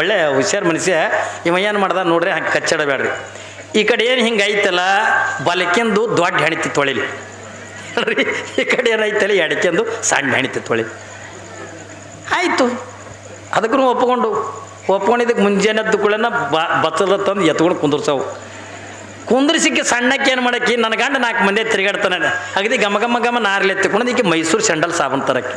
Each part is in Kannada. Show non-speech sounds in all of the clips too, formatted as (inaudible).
ಒಳ್ಳೆ ಹುಷಾರು ಮನುಷ್ಯ, ಇವ ಏನು ಮಾಡ್ದ ನೋಡ್ರಿ, ಹಂಗೆ ಕಚ್ಚಡಬೇಡ್ರಿ. ಈ ಕಡೆ ಏನು ಹಿಂಗೆ ಐತಲ್ಲ, ಬಲಕೆಂದು ದೊಡ್ಡ ಹೆಣಿತಿ ತೊಳಿಲಿ. ನೋಡ್ರಿ, ಈ ಕಡೆ ಏನೈತಲ್ಲ ಎಡಕೆಂದು ಸಣ್ಣ ಹೆಣಿತಿ ತೊಳಿ. ಆಯಿತು. ಅದಕ್ಕೂ ಒಪ್ಕೊಂಡು ಒಪ್ಕೊಂಡಿದ್ದಕ್ಕೆ ಮುಂಜಾನೆ ಎದ್ದು ಕೂಡ ಬ ಬತ್ತದ ತಂದು ಎತ್ಕೊಂಡು ಕುಂದ್ರಸವು. ಕುಂದ್ರಿಸಿಕ್ಕೆ ಸಣ್ಣಕ್ಕೆ ಏನು ಮಾಡಕ್ಕೆ ನನ್ನ ಗಂಡ ನಾಲ್ಕು ಮಂದಿ ತಿರುಗಾಡ್ತಾನೆ. ಅಗದಿ ಗಮ ಗಮ ಗಮ ನಾರ್ಲೆ ಎತ್ತಿಕೊಂಡು ಈಕೆ ಮೈಸೂರು ಸೆಂಡಲ್ ಸಾಬನ್ ತರಕ್ಕೆ.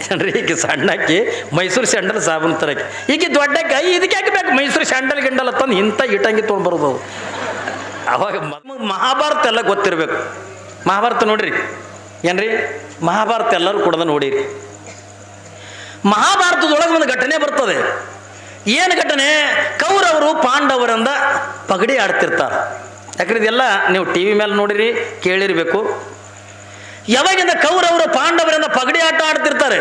ಏನ್ರಿ ಈಗ ಸಣ್ಣಕ್ಕೆ, ಮೈಸೂರು ಸ್ಯಾಂಡಲ್ ಸಾಬೂನು ತರಕ್ಕೆ. ಈಗ ದೊಡ್ಡಕ್ಕೆ ಇದಕ್ಕೆ ಹಾಕಬೇಕು ಬೇಕು? ಮೈಸೂರು ಸ್ಯಾಂಡಲ್ ಗಿಂಡಲ್ ತಂದು ಇಂಥ ಇಟಂಗಿ ತೊಗೊಂಡು ಬರೋದು ಅವು. ಅವಾಗ ಮಹಾಭಾರತ ಎಲ್ಲ ಗೊತ್ತಿರಬೇಕು. ಮಹಾಭಾರತ ನೋಡ್ರಿ. ಏನ್ರಿ? ಮಹಾಭಾರತ ಎಲ್ಲರೂ ಕೂಡ ನೋಡಿರಿ. ಮಹಾಭಾರತದೊಳಗೆ ಒಂದು ಘಟನೆ ಬರ್ತದೆ. ಏನು ಘಟನೆ? ಕೌರವರು ಪಾಂಡವರಿಂದ ಪಗಡಿ ಆಡ್ತಿರ್ತಾರೆ. ಯಾಕಂದ್ರೆ ಇದೆಲ್ಲ ನೀವು ಟಿ ವಿ ಮೇಲೆ ನೋಡಿರಿ, ಕೇಳಿರಬೇಕು. ಯಾವಾಗಿಂದ ಕೌರವರು ಪಾಂಡವರಿಂದ ಪಗಡಿ ಆಟ ಆಡ್ತಿರ್ತಾರೆ?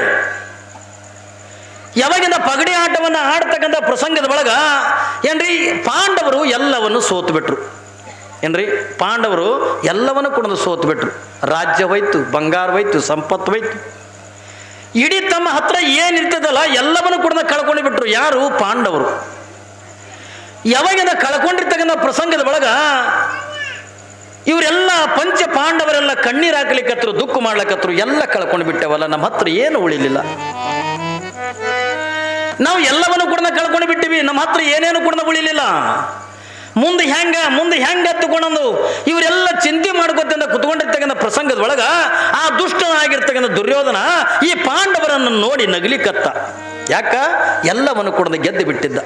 ಯಾವಾಗಿಂದ ಪಗಡಿ ಆಟವನ್ನು ಆಡ್ತಕ್ಕಂಥ ಪ್ರಸಂಗದ ಒಳಗ ಏನ್ರಿ, ಪಾಂಡವರು ಎಲ್ಲವನ್ನು ಸೋತು ಬಿಟ್ರು ಏನ್ರಿ, ಪಾಂಡವರು ಎಲ್ಲವನ್ನು ಕುಡಿದು ಸೋತು ಬಿಟ್ರು ರಾಜ್ಯ ಹೋಯ್ತು, ಬಂಗಾರ ಹೋಯ್ತು, ಸಂಪತ್ತು ಹೋಯ್ತು. ಇಡೀ ತಮ್ಮ ಹತ್ರ ಏನಿರ್ತದಲ್ಲ ಎಲ್ಲವನ್ನು ಕೂಡ ಕಳ್ಕೊಂಡು ಬಿಟ್ರು ಯಾರು? ಪಾಂಡವರು. ಯಾವಾಗಿಂದ ಕಳ್ಕೊಂಡಿರ್ತಕ್ಕಂಥ ಪ್ರಸಂಗದ ಒಳಗ ಇವರೆಲ್ಲ ಪಂಚ ಪಾಂಡವರೆಲ್ಲ ಕಣ್ಣೀರ್ ಹಾಕ್ಲಿಕ್ಕತ್ರು, ದುಃಖ ಮಾಡ್ಲಿಕ್ಕತ್ರು, ಎಲ್ಲ ಕಳ್ಕೊಂಡು ಬಿಟ್ಟೆವಲ್ಲ, ನಮ್ಮ ಹತ್ರ ಏನು ಉಳಿಲಿಲ್ಲ. ನಾವು ಎಲ್ಲವನ್ನು ಕೂಡ ಕಳ್ಕೊಂಡು ಬಿಟ್ಟಿವಿ, ನಮ್ಮ ಹತ್ರ ಏನೇನು ಕೂಡ ಉಳಿಲಿಲ್ಲ. ಮುಂದೆ ಹೆಂಗ ಮುಂದೆ ಹೆಂಗ ಹತ್ತುಕೊಂಡು ಇವರೆಲ್ಲ ಚಿಂತೆ ಮಾಡ್ಕೊತಿಂದ ಕುತ್ಕೊಂಡಿರ್ತಕ್ಕಂಥ ಪ್ರಸಂಗದ ಒಳಗ ಆ ದುಷ್ಟನಾಗಿರ್ತಕ್ಕಂಥ ದುರ್ಯೋಧನ ಈ ಪಾಂಡವರನ್ನು ನೋಡಿ ನಗಲಿಕತ್ತ. ಯಾಕ? ಎಲ್ಲವನ್ನು ಕೂಡ ಗೆದ್ದು ಬಿಟ್ಟಿದ್ದ.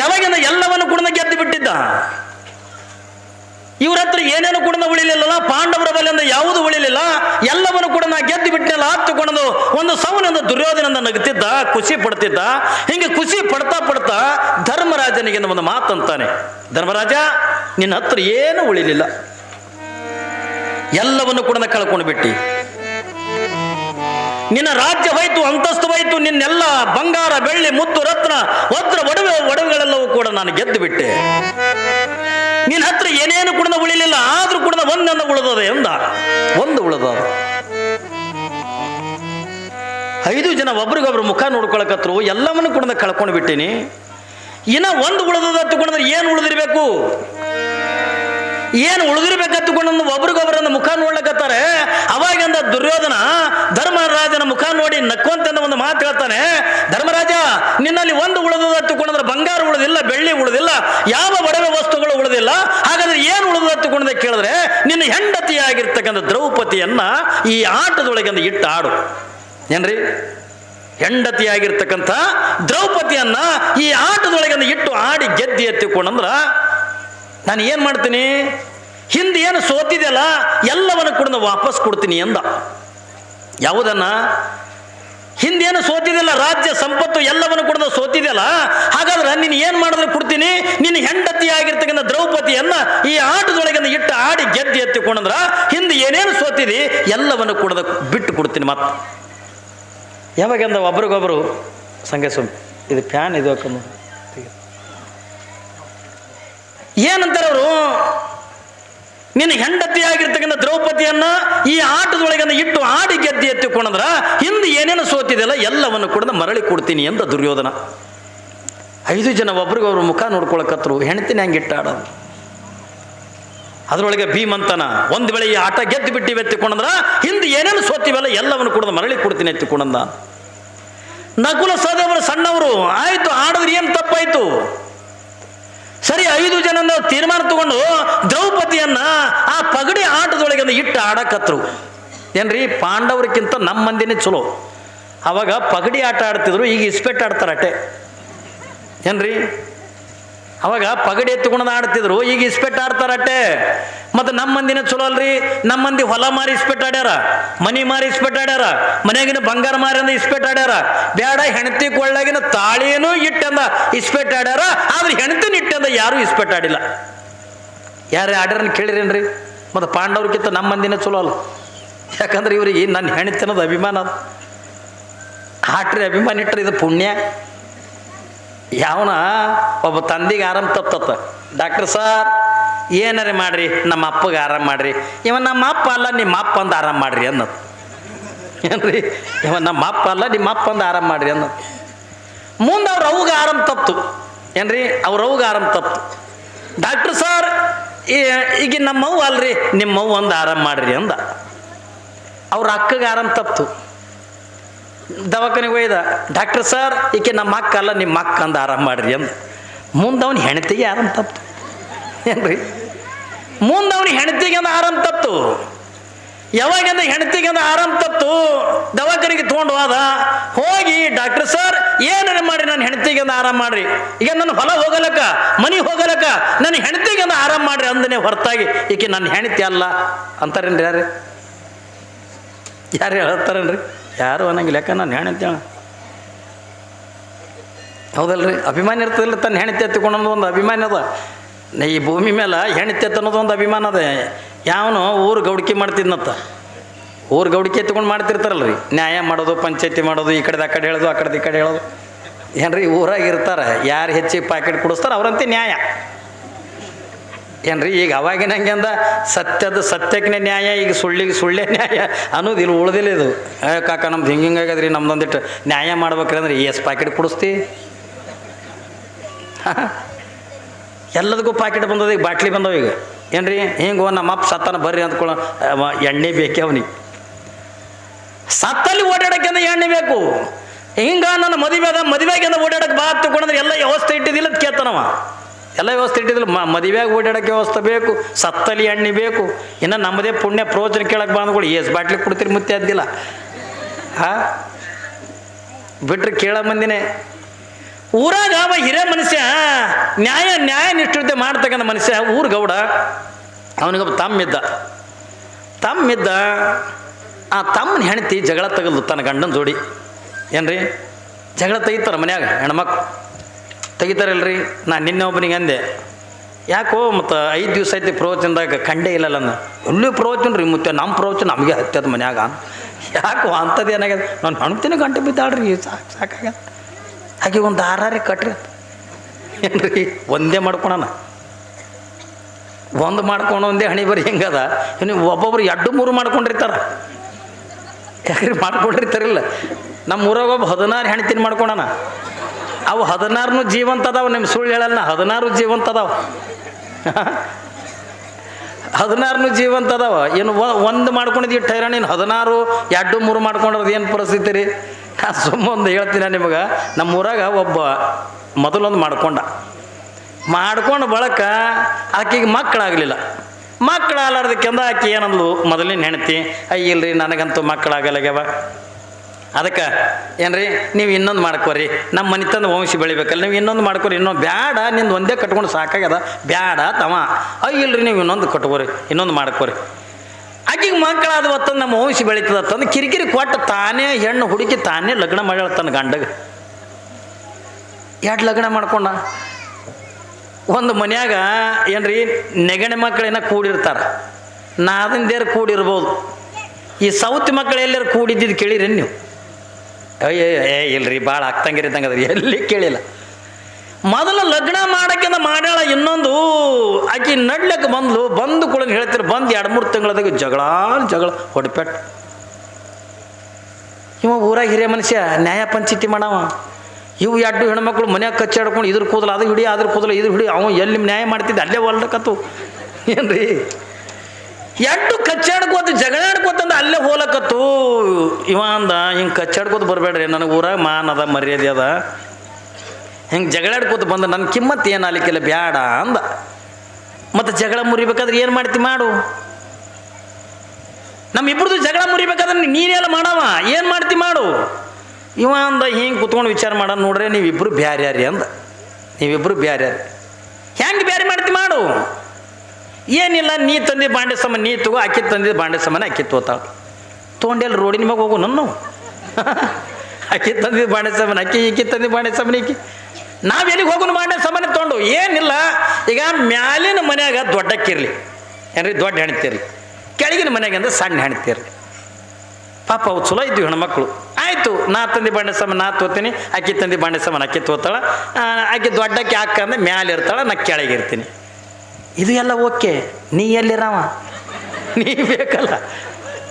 ಯಾವಾಗಿಂದ ಎಲ್ಲವನ್ನು ಕೂಡ ಗೆದ್ದು ಬಿಟ್ಟಿದ್ದ? ಇವ್ರ ಹತ್ರ ಏನೇನು ಕೂಡ ಉಳಿಲಿಲ್ಲ ಪಾಂಡವರ ಬಲಿಯಿಂದ ಯಾವುದು ಉಳಿಲಿಲ್ಲ? ಎಲ್ಲವನ್ನು ಕೂಡ ನಾ ಗೆದ್ದು ಬಿಟ್ಟೆಲ್ಲ ಹತ್ತುಕೊಂಡು ಒಂದು ಸೌನಂದ ದುರ್ಯೋಧನಂದ ನಗುತ್ತಿದ್ದ ಖುಷಿ ಪಡ್ತಿದ್ದ. ಹಿಂಗೆ ಖುಷಿ ಪಡ್ತಾ ಪಡ್ತಾ ಧರ್ಮರಾಜನಿಗೆ ಒಂದು ಮಾತಂತಾನೆ, ಧರ್ಮರಾಜ, ನಿನ್ನ ಹತ್ರ ಏನು ಉಳಿಲಿಲ್ಲ? ಎಲ್ಲವನ್ನು ಕೂಡ ಕಳ್ಕೊಂಡು ಬಿಟ್ಟಿ. ನಿನ್ನ ರಾಜ್ಯ ಹೋಯ್ತು, ಅಂತಸ್ತು ಹೋಯ್ತು, ನಿನ್ನೆಲ್ಲ ಬಂಗಾರ, ಬೆಳ್ಳಿ, ಮುತ್ತು, ರತ್ನ, ವಜ್ರ, ಒಡವೆ, ಒಡವೆಗಳೆಲ್ಲವೂ ಕೂಡ ನಾನು ಗೆದ್ದು ಬಿಟ್ಟೆ. ನಿನ್ನ ಹತ್ರ ಏನೇನು ಕೂಡ ಉಳಿಲಿಲ್ಲ ಆದ್ರೂ ಕೂಡ ಒಂದನ್ನು ಉಳಿದದೆ ಎಂದ? ಒಂದು ಉಳಿದದ. ಐದು ಜನ ಒಬ್ರಿಗೊಬ್ರು ಮುಖ ನೋಡ್ಕೊಳಕತ್ರು, ಎಲ್ಲವನ್ನು ಕೂಡ ಕಳ್ಕೊಂಡು ಬಿಟ್ಟೀನಿ. ಇನ್ನ ಒಂದು ಉಳಿದದ ತಗೊಂಡ್ರೆ ಏನು ಉಳಿದಿರ್ಬೇಕು? ಏನು ಉಳಿದಿರ್ಬೇಕತ್ತುಕೊಂಡು ಒಬ್ರಿಗೊಬ್ಬರನ್ನ ಮುಖ ನೋಡ್ಲಕತ್ತಾರೆ. ಅವಾಗಿಂದ ದುರ್ಯೋಧನ ಧರ್ಮರಾಜನ ಮುಖ ನೋಡಿ ನಕ್ಕುವಂತ ಒಂದು ಮಾತು ಹೇಳ್ತಾನೆ. ಧರ್ಮರಾಜ, ನಿನ್ನಲ್ಲಿ ಒಂದು ಉಳಿದದ ಕೊಂಡಂದ್ರೆ ಬಂಗಾರ ಉಳಿದಿಲ್ಲ, ಬೆಳ್ಳಿ ಉಳಿದಿಲ್ಲ, ಯಾವ ಒಡವೆ ವಸ್ತುಗಳು ಉಳಿದಿಲ್ಲ. ಹಾಗಾದ್ರೆ ಏನು ಉಳಿದ ಹತ್ತುಕೊಂಡೆ ಕೇಳಿದ್ರೆ ನಿನ್ನ ಹೆಂಡತಿಯಾಗಿರ್ತಕ್ಕಂಥ ದ್ರೌಪದಿಯನ್ನ ಈ ಆಟದೊಳಗಿಂದ ಇಟ್ಟು ಆಡು. ಏನ್ರಿ? ಹೆಂಡತಿಯಾಗಿರ್ತಕ್ಕಂಥ ದ್ರೌಪದಿಯನ್ನ ಈ ಆಟದೊಳಗಿಂದ ಇಟ್ಟು ಆಡಿ ಗೆದ್ದಿ ಎತ್ತಿಕೊಂಡಂದ್ರ ನಾನು ಏನು ಮಾಡ್ತೀನಿ? ಹಿಂದೆ ಏನು ಸೋತಿದೆಯಲ್ಲ, ಎಲ್ಲವನ್ನು ಕೂಡ ವಾಪಸ್ ಕೊಡ್ತೀನಿ ಎಂದ ಯಾವುದನ್ನ? ಹಿಂದೇನು ಸೋತಿದೆಯಲ್ಲ, ರಾಜ್ಯ ಸಂಪತ್ತು ಎಲ್ಲವನ್ನು ಕೂಡ ಸೋತಿದೆಯಲ್ಲ, ಹಾಗಾದ್ರೆ ನೀನು ಏನು ಮಾಡಿದ್ರೆ ಕೊಡ್ತೀನಿ? ನಿನ್ನ ಹೆಂಡತಿ ಆಗಿರ್ತಕ್ಕಂಥ ದ್ರೌಪದಿಯನ್ನ ಈ ಆಟದೊಳಗಿಂದ ಇಟ್ಟು ಆಡಿ ಗೆದ್ದಿ ಎತ್ತಿಕೊಂಡ್ರ ಹಿಂದೆ ಏನೇನು ಸೋತಿದಿ, ಎಲ್ಲವನ್ನು ಕೂಡ ಬಿಟ್ಟು ಕೊಡ್ತೀನಿ ಮತ್ತೆ ಯಾವಾಗಂದ ಒಬ್ರಿಗೊಬ್ರು? ಸಂಘ ಸ್ವಾಮಿ ಇದು ಫ್ಯಾನ್ ಇದು ಹಾಕೊಂಡು. ಏನಂತಾರೆ ಅವರು ನಿನ್ನ ಹೆಂಡತಿಯಾಗಿರ್ತಕ್ಕಂಥ ದ್ರೌಪದಿಯನ್ನ ಈ ಆಟದೊಳಗೆ ಇಟ್ಟು ಆಡಿ ಗೆದ್ದಿ ಎತ್ತಿಕೊಂಡ್ರ ಹಿಂದೆ ಏನೇನು ಸೋತಿದೆಯಲ್ಲ ಎಲ್ಲವನ್ನು ಕೂಡ ಮರಳಿ ಕೊಡ್ತೀನಿ ಎಂದ ದುರ್ಯೋಧನ. ಐದು ಜನ ಒಬ್ರಿಗೊಬ್ರು ಮುಖ ನೋಡ್ಕೊಳಕತ್ರು ಹೆಣ್ತಿನ ಹೆಂಗೆ ಇಟ್ಟ ಆಡೋದು ಅದರೊಳಗೆ ಭೀಮಂತನ ಒಂದು ವೇಳೆ ಈ ಆಟ ಗೆದ್ದು ಬಿಟ್ಟಿವೆ ಎತ್ತಿಕೊಂಡ್ರ ಹಿಂದೆ ಏನೇನು ಸೋತಿವೆಲ್ಲ ಎಲ್ಲವನ್ನು ಕೂಡ ಮರಳಿ ಕೊಡ್ತೀನಿ ಎತ್ತಿಕೊಂಡಂದ. ನಕುಲ ಸಹದೇವರು ಸಣ್ಣವರು, ಆಯಿತು, ಆಡಿದ್ರೆ ಏನು ತಪ್ಪಾಯ್ತು? ಸರಿ ಐದು ಜನ ತೀರ್ಮಾನ ತಗೊಂಡು ದ್ರೌಪದಿಯನ್ನ ಆ ಪಗಡಿ ಆಟದೊಳಗೆ ಇಟ್ಟು ಆಡಕತ್ರು. ಏನ್ರಿ, ಪಾಂಡವರಿಗಿಂತ ನಮ್ಮ ಮಂದಿನೇ ಚಲೋ. ಅವಾಗ ಪಗಡಿ ಆಟ ಆಡ್ತಿದ್ರು, ಈಗ ಇಸ್ಪೆಟ್ ಆಡ್ತಾರೆ ಅಟೆ ಏನ್ರಿ ಅವಾಗ ಪಗಡಿ ಎತ್ತುಕೊಂಡು ಆಡ್ತಿದ್ರು. ಈಗ ಇಸ್ಪೆಟ್ ಆಡ್ತಾರ ಅಟ್ಟೆ. ಮತ್ತು ನಮ್ಮ ಮಂದಿನ ಚಲೋ ಅಲ್ರಿ? ನಮ್ಮ ಮಂದಿ ಹೊಲ ಮಾರಿ ಇಸ್ಪೆಟ್ ಆಡ್ಯಾರ. ಮನಿ ಮಾರಿ ಇಸ್ಪೆಟ್ ಆಡ್ಯಾರ. ಮನೆಯಾಗಿನ ಬಂಗಾರ ಮಾರಿ ಅಂದ ಇಸ್ಪೆಟ್ ಆಡ್ಯಾರ. ಬೇಡ ಹೆಣತಿ ಕೊಳ್ಳಾಗಿನ ತಾಳಿನೂ ಇಟ್ಟಂದ ಇಸ್ಪೆಟ್ ಆಡ್ಯಾರ. ಆದ್ರೆ ಹೆಣತಿನ ಇಟ್ಟಂದ ಯಾರು ಇಸ್ಪೆಟ್ ಆಡಿಲ್ಲ. ಯಾರೇ ಆಡ್ಯಾರನ್ನ ಕೇಳಿರೇನ್ರಿ? ಮತ್ತು ಪಾಂಡವ್ರಿಗಿಂತ ನಮ್ಮ ಮಂದಿನ ಚಲೋ ಅಲ್ಲ. ಯಾಕಂದ್ರೆ ಇವ್ರಿಗೆ ನನ್ನ ಹೆಣತಿನದ ಅಭಿಮಾನ ಅದು. ಆಟ್ರಿ ಅಭಿಮಾನ ಇಟ್ರಿ ಇದು ಪುಣ್ಯ. ಯಾವನ? ಒಬ್ಬ ತಂದಿಗೆ ಆರಾಮ್ ತಪ್ತತ್ತ ಡಾಕ್ಟರ್ ಸರ್, ಏನಾರೇ ಮಾಡ್ರಿ? ನಮ್ಮ ಅಪ್ಪಗೆ ಆರಾಮ್ ಮಾಡ್ರಿ. ಇವ ನಮ್ಮ ಅಪ್ಪ ಅಲ್ಲ, ನಿಮ್ಮ ಅಪ್ಪ ಅಂದ ಆರಾಮ್ ಮಾಡ್ರಿ ಅನ್ನತ್ ಏನ್ರಿ? ಇವ ನಮ್ಮ ಅಪ್ಪ ಅಲ್ಲ, ನಿಮ್ಮ ಅಪ್ಪ ಅಂದ ಆರಾಮ್ ಮಾಡ್ರಿ ಅನ್ನತ್ ಮುಂದೆ ಅವ್ರ ಅವ್ಗೆ ಆರಾಮ್ ತಪ್ತು. ಏನ್ರಿ? ಅವ್ರ ಅವ್ಗೆ ಆರಾಮ್ ತಪ್ತು. ಡಾಕ್ಟರ್ ಸರ್ ಈಗ ನಮ್ಮವ್ವ ಅಲ್ರಿ, ನಿಮ್ಮವ್ವ ಒಂದು ಆರಾಮ್ ಮಾಡ್ರಿ ಅಂದ. ಅವ್ರ ಅಕ್ಕಗೆ ಆರಾಮ್ ತಪ್ತು. ದವಾಖಾನೆಗೆ ಒಯ್ದ ಡಾಕ್ಟರ್ ಸರ್, ಈಕೆ ನಮ್ಮ ಅಕ್ಕ ಅಲ್ಲ, ನಿಮ್ಮ ಅಕ್ಕ ಅಂದ ಆರಾಮ್ ಮಾಡ್ರಿ ಅಂದ. ಮುಂದೆ ಹೆಣತಿಗೆ ಆರಾಮ ತಪ್ತು. ಏನ್ರಿ? ಮುಂದೆ ಹೆಣತಿಗೆ ಅಂದ ಆರಾಮ ತಪ್ತು. ಯಾವಾಗಿಂದ ಹೆಣತಿಗೆ ಅಂದ ಆರಾಮ ತಪ್ತು, ದವಾಖಾನೆಗೆ ತಗೊಂಡು ಹೋದ. ಹೋಗಿ, ಡಾಕ್ಟರ್ ಸರ್ ಏನಾರ ಮಾಡಿ ನನ್ನ ಹೆಣತಿಗೆ ಅಂದ ಆರಾಮ್ ಮಾಡ್ರಿ? ಈಗ ನನ್ನ ಹೊಲ ಹೋಗಲಕ್ಕ, ಮನಿ ಹೋಗಲಕ್ಕ, ನನ್ನ ಹೆಣತಿಗೆ ಅಂದ ಆರಾಮ್ ಮಾಡ್ರಿ ಅಂದನೆ ಹೊರತಾಗಿ, ಈಕೆ ನನ್ನ ಹೆಣತಿ ಅಲ್ಲ ಅಂತಾರೇನ್ರಿ ಯಾರು? ಯಾರು ಹೇಳ್ತಾರನ್ರಿ? ಯಾರು ಅನ್ನಂಗಿಲ್ಲ. ಯಾಕ ನಾನು ಹೌದಲ್ಲ ಹೌದಲ್ರಿ? ಅಭಿಮಾನ ಇರ್ತದಲ್ಲ ತನ್ನ ಹೆಣ್ತಿ ಎತ್ತಿಕೊಂಡು ಒಂದು ಅಭಿಮಾನ ಅದ. ಈ ಭೂಮಿ ಮೇಲೆ ಹೆಣ್ತಿ ಎತ್ತ ಅನ್ನೋದು ಒಂದು ಅಭಿಮಾನ ಅದ. ಯಾವನು ಊರು ಗೌಡಿಕೆ ಮಾಡ್ತಿದ್ನತ್ತ ಊರು ಗೌಡಿಕೆ ಎತ್ಕೊಂಡು ಮಾಡ್ತಿರ್ತಾರಲ್ರಿ. ನ್ಯಾಯ ಮಾಡೋದು, ಪಂಚಾಯತಿ ಮಾಡೋದು, ಈ ಕಡೆದು ಆ ಕಡೆ ಹೇಳೋದು, ಆ ಕಡೆದು ಈ ಕಡೆ ಹೇಳೋದು. ಏನ್ರಿ? ಊರಾಗ ಇರ್ತಾರೆ. ಯಾರು ಹೆಚ್ಚಿಗೆ ಪಾಕೆಟ್ ಕೊಡಿಸ್ತಾರೆ ಅವರಂತೆ ನ್ಯಾಯ. ಏನ್ರಿ, ಈಗ ಅವಾಗಿನ ಹಂಗೆ ಸತ್ಯದ ಸತ್ಯಕ್ಕೆ ನ್ಯಾಯ, ಈಗ ಸುಳ್ಳಿಗೆ ಸುಳ್ಳೇ ನ್ಯಾಯ ಅನ್ನೋದು ಇಲ್ಲಿ ಉಳ್ದಿಲ್ಲ ಇದು. ಕಾಕ, ನಮ್ದು ಹಿಂಗೆ ಹಿಂಗಾಗದ್ರಿ ನಮ್ದೊಂದಿಟ್ಟು ನ್ಯಾಯ ಮಾಡ್ಬೇಕ್ರಿ ಅಂದ್ರೆ ಎಸ್ ಪ್ಯಾಕೆಟ್ ಕುಡಿಸ್ತಿ? ಎಲ್ಲದಕ್ಕೂ ಪ್ಯಾಕೆಟ್ ಬಂದದ, ಈಗ ಬಾಟ್ಲಿ ಬಂದವ ಈಗ. ಏನ್ರಿ, ಹಿಂಗೆ ನಮ್ಮ ಅಪ್ಪ ಸತ್ತನ ಬರ್ರಿ ಅಂದ್ಕೊಳ್ಳೋ ಅವ ಎಣ್ಣೆ ಬೇಕೆ ಅವನಿಗೆ. ಸತ್ತಲ್ಲಿ ಓಡಾಡಕ್ಕೆ ಅಂದ್ರೆ ಎಣ್ಣೆ ಬೇಕು. ಹಿಂಗ ನನ್ನ ಮದುವೆ ಅದ ಮದುವೆಗೆ ಓಡಾಡಕ್ಕೆ ಬಾ ತಗೊಂಡ್ರೆ ಎಲ್ಲ ವ್ಯವಸ್ಥೆ ಇಟ್ಟಿದ್ದಿಲ್ಲ ಅಂತ ಕೇಳ್ತಾನವ. ಎಲ್ಲ ವ್ಯವಸ್ಥೆ ಇಟ್ಟಿದ್ರು. ಮ ಮದುವೆಯಾಗಿ ಓಡಾಡಕ್ಕೆ ವ್ಯವಸ್ಥೆ ಬೇಕು ಸತ್ತಲಿ ಎಣ್ಣೆ ಬೇಕು. ಇನ್ನು ನಮ್ಮದೇ ಪುಣ್ಯ ಪ್ರವಚನ ಕೇಳಕ್ಕೆ ಬಂದ್ಗಳು ಎಸ್ ಬಾಟ್ಲಿ ಕೊಡ್ತೀರಿ ಮುತ್ತೆ ಅದ್ದಿಲ್ಲ. ಹಾ? ಬಿಟ್ರೆ ಕೇಳ ಮಂದಿನೇ ಊರಾಗ ಅವ ಹಿರೇ ಮನುಷ್ಯ, ನ್ಯಾಯ ನ್ಯಾಯ ನಿಷ್ಠೆ ಮಾಡ್ತಕ್ಕಂಥ ಮನುಷ್ಯ, ಊರು ಗೌಡ. ಅವನಿಗೊಬ್ಬ ತಮ್ಮಿದ್ದ ತಮ್ಮಿದ್ದ ಆ ತಮ್ಮನ ಹೆಂಡತಿ ಜಗಳ ತೆಗೆದು ತನ್ನ ಗಂಡನ ಜೋಡಿ. ಏನ್ರಿ? ಜಗಳ ತೆಗಿತಾರ ಮನ್ಯಾಗ ಹೆಣ್ಮಕ್ಳು. ತೆಗಿತಾರಲ್ರಿ? ನಾನು ನಿನ್ನೆ ಒಬ್ಬನಿಗೆ ಅಂದೆ, ಯಾಕೋ ಮತ್ತು ಐದು ದಿವಸ ಐತಿ ಪ್ರವಚನದಾಗ ಕಂಡೇ ಇಲ್ಲಲ್ಲ ನಾನು ಎಲ್ಲೂ ಪ್ರವಚನ ರೀ? ಮುತ್ತೆ ನಮ್ಮ ಪ್ರವಚನ ನಮಗೆ ಹತ್ತದ ಮನ್ಯಾಗ. ಯಾಕೋ ಅಂಥದ್ದು ಏನಾಗ್ಯದ? ನಾನು ಹಣ್ತೀನಿ ಗಂಟೆ ಬಿದ್ದಾಳ್ರಿ, ಸಾಕು, ಸಾಕಾಗ್ಯದ. ಹಾಗೆ ಒಂದು ದಾರಾರಿ ಕಟ್ರಿ. ಏನ್ರಿ, ಒಂದೇ ಮಾಡ್ಕೊಳಣ. ಒಂದು ಮಾಡ್ಕೊಂಡು ಒಂದೇ ಹಣಿ ಬರೀ ಹೆಂಗದ? ಇನ್ನು ಒಬ್ಬೊಬ್ರು ಎರಡು ಮೂರು ಮಾಡ್ಕೊಂಡಿರ್ತಾರ. ಯಾಕ್ರಿ ಮಾಡ್ಕೊಂಡಿರ್ತಾರಿಲ್ಲ? ನಮ್ಮ ಊರಾಗ ಒಬ್ಬ ಹದಿನಾರು ಹೆಣ್ತಿನ ಮಾಡ್ಕೊಳಣ ಅವು ಹದಿನಾರನು ಜೀವಂತ ಅದಾವ ನಿಮ್ಮ ಸುಳ್ಳು ಹೇಳಲ್ಲ ಹದಿನಾರು ಜೀವಂತ ಅದಾವ. ಹದಿನಾರನು ಜೀವಂತ ಅದಾವ. ಏನು ಒಂದು ಮಾಡ್ಕೊಂಡಿದ್ದೀವಿ ಟೈರಾಣ, ಇನ್ನು ಹದಿನಾರು, ಎರಡು, ಮೂರು ಮಾಡ್ಕೊಂಡ್ರದ್ದು ಏನು ಪರಿಸ್ಥಿತಿ ರೀ? ನಾನು ಸುಮ್ಮ ಒಂದು ಹೇಳ್ತೀನಿ ನಿಮಗೆ. ನಮ್ಮ ಊರಾಗ ಒಬ್ಬ ಮೊದಲೊಂದು ಮಾಡ್ಕೊಂಡ. ಮಾಡ್ಕೊಂಡು ಬಳಕ ಆಕೆಗೆ ಮಕ್ಕಳಾಗಲಿಲ್ಲ. ಮಕ್ಕಳಾಗಲಾರ್ದಕ್ಕೆಂದ ಆಕೆ ಏನಂದ್ಲು? ಮೊದಲಿನ ಹೆಣ್ತಿ ಅಯ್ಯ ಇಲ್ರಿ, ನನಗಂತೂ ಮಕ್ಕಳಾಗಲ್ಲಾಗ್ಯವ ಅದಕ್ಕೆ ಏನ್ರಿ? ನೀವು ಇನ್ನೊಂದು ಮಾಡ್ಕೋರಿ. ನಮ್ಮ ಮನೆ ತಂದು ವಂಶ ಬೆಳಿಬೇಕಲ್ಲ, ನೀವು ಇನ್ನೊಂದು ಮಾಡ್ಕೋರಿ. ಇನ್ನೊಂದು ಬ್ಯಾಡ, ನಿಂದು ಒಂದೇ ಕಟ್ಕೊಂಡು ಸಾಕಾಗ್ಯದ. ಬ್ಯಾಡ ತವ. ಅಯ್ಯ ಇಲ್ರಿ, ನೀವು ಇನ್ನೊಂದು ಕಟ್ಕೋರಿ. ಇನ್ನೊಂದು ಮಾಡ್ಕೋರಿ. ಆಕಿಗೆ ಮಕ್ಕಳಾದ ಹೊತ್ತಂದು ನಮ್ಮ ವಂಶ ಬೆಳೀತದ ತಂದು ಕಿರಿಕಿರಿ ಕೊಟ್ಟು ತಾನೇ ಹೆಣ್ಣು ಹುಡುಕಿ ತಾನೇ ಲಗ್ನ ಮಾಡ್ಯಾಳ ತನ್ನ ಗಂಡಗೆ. ಎರಡು ಲಗ್ನ ಮಾಡ್ಕೊಂಡ? ಒಂದು ಮನ್ಯಾಗ ಏನ್ರಿ, ನೆಗಣೆ ಮಕ್ಕಳೇನ ಕೂಡಿರ್ತಾರ. ದೇರ್ ಕೂಡಿರ್ಬೋದು. ಈ ಸೌತ್ ಮಕ್ಕಳು ಎಲ್ಲರೂ ಕೂಡಿದ್ದಿದ್ದು ಕೇಳಿರಿ ನೀವು? ಅಯ್ಯ ಏ, ಇಲ್ರಿ ಭಾಳ ಆಗ್ತಂಗಿರಿದ್ದಂಗೆ ಅದ್ರಿ. ಎಲ್ಲಿ ಕೇಳಿಲ್ಲ. ಮೊದಲು ಲಗ್ನ ಮಾಡಕ್ಕಿಂತ ಮಾಡ್ಯಾಳ ಇನ್ನೊಂದು, ಆಕಿ ನಡ್ಲಕ್ಕೆ ಬಂದ್ಲು, ಬಂದು ಕೂಡ ಹೇಳ್ತಿರು ಬಂದು ಎರಡು ಮೂರು ತಿಂಗಳದಾಗ ಜಗಳ ಜಗಳ, ಹೊಡ್ಪೆಟ್. ಇವ ಊರಾಗ ಹಿರಿಯ ಮನುಷ್ಯ, ನ್ಯಾಯ ಪಂಚಾಯತಿ ಮಾಡವ. ಇವು ಎರಡು ಹೆಣ್ಮಕ್ಳು ಮನ್ಯಾಗ ಕಚ್ಚಾಡ್ಕೊಂಡು ಇದ್ರ ಕೂದಲು, ಅದು ಹಿಡಿ, ಅದ್ರ ಕೂದಲು, ಇದ್ರ ಹಿಡಿ, ಅವ ಎಲ್ಲಿ ನ್ಯಾಯ ಮಾಡ್ತಿದ್ದೆ, ಅಲ್ಲೇ ಹೊಲ್ಡಕತ್ತು ಏನ್ರಿ? ಎಂಟು ಕಚ್ಚಾಡ್ಕೋತ, ಜಗಳಾಡ್ಕೋತಂದ ಅಲ್ಲೇ ಹೋಲಕತ್ತು. ಇವ ಅಂದ, ಹಿಂಗೆ ಕಚ್ಚಾಡ್ಕೋತ ಬರಬೇಡ್ರಿ, ನನಗೆ ಊರಾಗ ಮಾನ ಅದ, ಮರ್ಯಾದೆ ಅದ. ಹಿಂಗೆ ಜಗಳಾಡ್ಕೋತ ಬಂದ ನನ್ನ ಕಿಮ್ಮತ್ ಏನು ಅಲಿಕ್ಕಿಲ್ಲ ಬ್ಯಾಡ ಅಂದ. ಮತ್ತು ಜಗಳ ಮುರಿಬೇಕಾದ್ರೆ ಏನು ಮಾಡ್ತಿ ಮಾಡು. ನಮ್ಮಿಬ್ರದ್ದು ಜಗಳ ಮುರಿಬೇಕಾದ್ರೆ ನೀನೆಲ್ಲ ಮಾಡವ, ಏನು ಮಾಡ್ತಿ ಮಾಡು. ಇವ ಅಂದ, ಹಿಂಗೆ ಕುತ್ಕೊಂಡು ವಿಚಾರ ಮಾಡ, ನೋಡ್ರೆ ನೀವಿಬ್ಬರು ಬ್ಯಾರ್ಯಾರಿ ಅಂದ. ನೀವಿಬ್ಬರು ಬ್ಯಾರ್ಯಾರಿ. ಹೆಂಗೆ ಬ್ಯಾರಿ ಮಾಡ್ತಿ ಮಾಡು? ಏನಿಲ್ಲ, ನೀ ತಂದಿ ಬಾಂಡೆ ಸಮ ನೀ ತಗೋ ಅಕ್ಕಿ ತಂದಿದ್ದು ಬಾಂಡೆ ಸಮಾನ ಅಕ್ಕಿ ತೋತಾಳ. ತೊಗೊಂಡೆಲ್ಲ ರೋಡಿನ ಮ್ಯಾಗ ಹೋಗು ನನ್ನ ಅಕ್ಕಿ (laughs) ತಂದಿದ್ದು ಬಾಂಡೆ ಸಮಾನ ಅಕ್ಕಿ ಇಕ್ಕಿ ತಂದಿ ಬಾಂಡೆ ಸಮಾನ ಇಕ್ಕಿ ನಾವು ಎಲ್ಲಿಗೆ ಹೋಗೋನು ಬಾಂಡೆ ಸಮಾನ ತೊಗೊಂಡು? ಏನಿಲ್ಲ, ಈಗ ಮ್ಯಾಲಿನ ಮನ್ಯಾಗ ದೊಡ್ಡ ಅಕ್ಕಿರ್ಲಿ ಏನ್ರಿ, ದೊಡ್ಡ ಹೆಣ್ತೀರಿ ಕೆಳಗಿನ ಮನೆಗೆ ಅಂದ್ರೆ ಸಣ್ಣ ಹೆಣ್ತೀರಿ ಪಾಪ ಅವು ಚಲೋ ಇದ್ವಿ ಹೆಣ್ಮಕ್ಳು. ಆಯಿತು, ನಾ ತಂದಿ ಬಾಂಡೆ ಸಮ ನಾ ತೋತೀನಿ. ಅಕ್ಕಿ ತಂದಿ ಬಾಂಡೆ ಸಮಾನ ಅಕ್ಕಿ ತೋತಾಳ. ಆಕಿ ದೊಡ್ಡಕ್ಕೆ ಹಾಕಂದ್ರೆ ಮ್ಯಾಲೆ ಇರ್ತಾಳೆ, ನಾ ಕೆಳಗಿರ್ತೀನಿ ಇದು ಎಲ್ಲ ಓಕೆ, ನೀ ಎಲ್ಲಿರವ? ನೀ ಬೇಕಲ್ಲ.